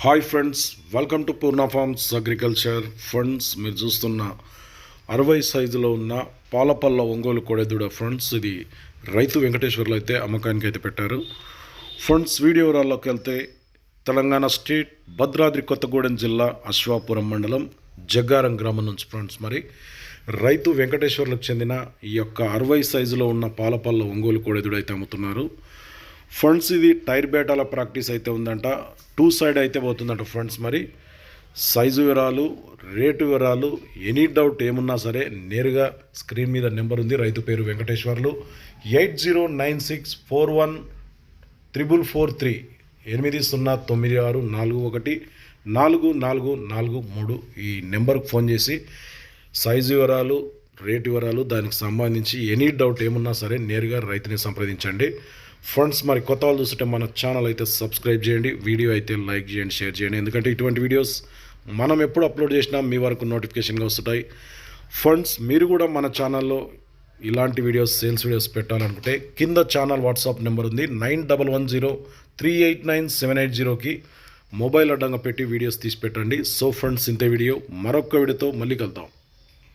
Hi friends welcome to Purna farms agriculture friends మీరు చూస్తున్న అరవై సైజులో ఉన్న పాలపల్ల ఒంగోలు కోడెదూడ ఫ్రెండ్స్ ఇది రైతు వెంకటేశ్వర్లు అయితే అమ్మకానికి అయితే పెట్టారు. ఫ్రెండ్స్ వీడియో వివరాల్లోకి వెళ్తే తెలంగాణ స్టేట్ భద్రాద్రి కొత్తగూడెం జిల్లా అశ్వాపురం మండలం జగ్గారం గ్రామం నుంచి ఫ్రెండ్స్ మరి రైతు వెంకటేశ్వర్లకు చెందిన ఈ యొక్క అరవై సైజులో ఉన్న పాలపల్ల ఒంగోలు కోడెదుడు అయితే అమ్ముతున్నారు. ఫ్రంట్స్ ఇది టైర్ బేటాల ప్రాక్టీస్ అయితే ఉందంట. టూ సైడ్ అయితే పోతుందంట ఫ్రంట్స్ మరి. సైజు వివరాలు రేటు వివరాలు ఎనీ డౌట్ ఏమున్నా సరే నేరుగా స్క్రీన్ మీద నెంబర్ ఉంది. రైతు పేరు Venkateswarlu. Eight zero nine six four one triple four three ఎనిమిది సున్నా తొమ్మిది ఆరు నాలుగు ఒకటి నాలుగు నాలుగు నాలుగు మూడు ఈ నెంబర్కి ఫోన్ చేసి సైజు వివరాలు రేటు వివరాలు దానికి సంబంధించి ఎనీ డౌట్ ఏమున్నా సరే నేరుగా రైతుని సంప్రదించండి. ఫ్రెండ్స్ మరి కొత్త వాళ్ళు చూస్తుంటే మన ఛానల్ అయితే సబ్స్క్రైబ్ చేయండి. వీడియో అయితే లైక్ చేయండి షేర్ చేయండి. ఎందుకంటే ఇటువంటి వీడియోస్ మనం ఎప్పుడు అప్లోడ్ చేసినా మీ వరకు నోటిఫికేషన్గా వస్తుంటాయి. ఫ్రెండ్స్ మీరు కూడా మన ఛానల్లో ఇలాంటి వీడియోస్ సేల్స్ వీడియోస్ పెట్టాలనుకుంటే కింద ఛానల్ వాట్సాప్ నెంబర్ ఉంది. Nine double one zero three eight nine seven eight జీరోకి మొబైల్ అడ్డంగా పెట్టి వీడియోస్ తీసి పెట్టండి. సో ఫ్రెండ్స్ ఇంతే వీడియో మరొక వీడియోతో మళ్ళీ కలుద్దాం.